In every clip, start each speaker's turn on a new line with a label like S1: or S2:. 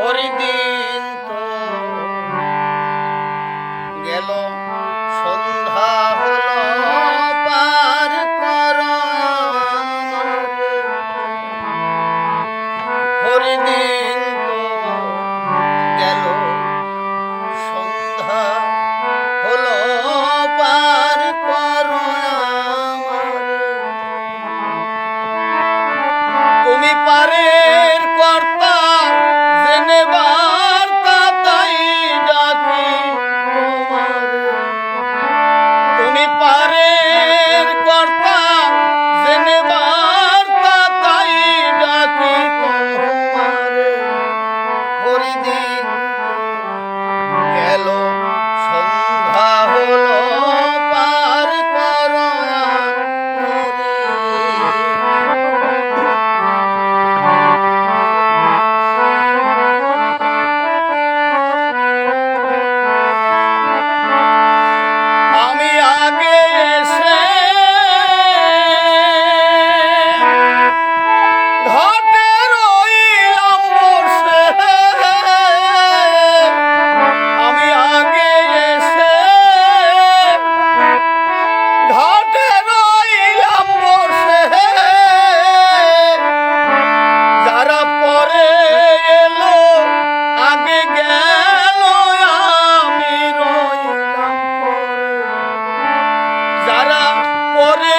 S1: হরিদিন গেল সন্ধ্যা হল পার কর। হরিদিন গেল সন্ধ্যা হল পার কর তুমি পারে ওরে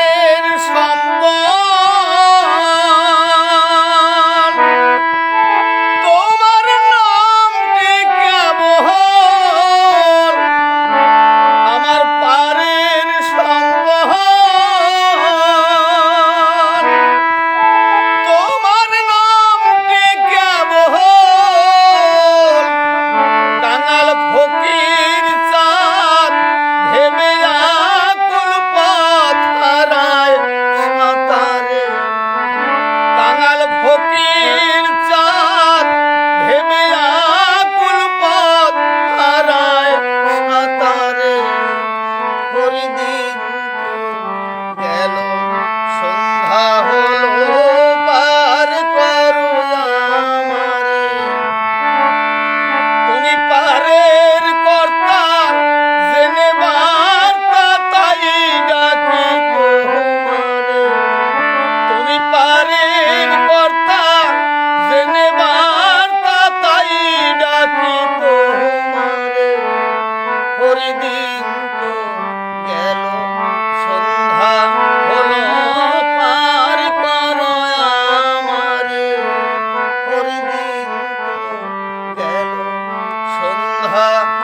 S1: uh-huh.